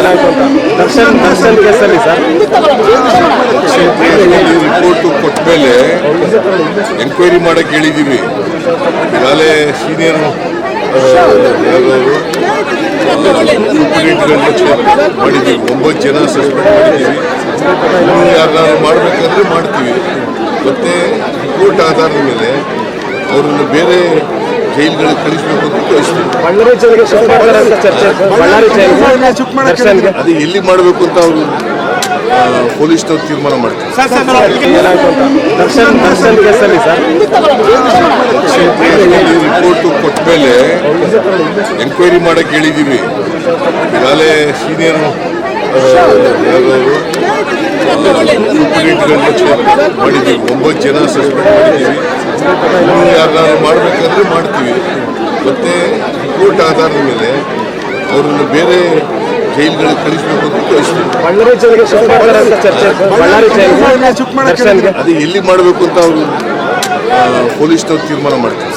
ಏನಾಯ್ತು sir. Report ಕೊಟ್ಟ ಮೇಲೆ ಎಂಕ್ವೈರಿ ಮಾಡಕ್ಕೆ ಹೇಳಿದ್ದೀವಿ. ಈಗಾಗಲೇ ಸೀನಿಯರ್ ಮಾಡಿದ್ದೀವಿ. ಒಂಬತ್ತು ಜನ ಸಸ್ಪೆಂಡ್ ಮಾಡಿದ್ದೀವಿ. ಯಾರು ಮಾಡಬೇಕಂದ್ರೆ ಮಾಡ್ತೀವಿ. ಮತ್ತೆ ರಿಪೋರ್ಟ್ ಆಧಾರದ ಮೇಲೆ ಅವರನ್ನು ಬೇರೆ ಜೈಲ್ಗಳಿಗೆ ಕಳಿಸಬೇಕು ಅಂತ ಬಳ್ಳಾರಿ ಜೈಲಿಗೆ ಚರ್ಚೆ. ಬಳ್ಳಾರಿ ಜೈಲಿಗೆ ಅದು ಎಲ್ಲಿ ಮಾಡಬೇಕು ಅಂತ ಅವರು ಪೊಲೀಸ್ನವ್ರು ತೀರ್ಮಾನ ಮಾಡ್ತಾರೆ. ಏನಾಯ್ತು ಅಂತ ದರ್ಶನ್ ದರ್ಶನ್ ಕೇಸಲ್ಲಿ ಸರ್? ರಿಪೋರ್ಟ್ ಕೊಟ್ಟ ಮೇಲೆ ಎಂಕ್ವೈರಿ ಮಾಡಕ್ಕೆ ಹೇಳಿದ್ದೀವಿ. ಈಗಾಗಲೇ ಸೀನಿಯರ್ ಮಾಡಿದ್ದೀವಿ. ಒಂಬತ್ತು ಜನ ಸಸ್ಪೆಂಡ್ ಮಾಡಿದ್ದೀವಿ. ಯಾರು ಮಾಡಬೇಕಾದ್ರೆ ಮಾಡ್ತೀವಿ. ಮತ್ತೆ ಕೋರ್ಟ್ ಆಧಾರದ ಮೇಲೆ ಅವರನ್ನು ಬೇರೆ ಜೈಲ್ಗಳಿಗೆ ಕಳಿಸಬೇಕು ಅಂತ ಕಳಿಸ್ತೀವಿ ಬಳ್ಳಾರಿ ಅದು ಎಲ್ಲಿ ಮಾಡಬೇಕು ಅಂತ ಅವರು ಪೊಲೀಸ್ನವ್ರು ತೀರ್ಮಾನ ಮಾಡ್ತಾರೆ.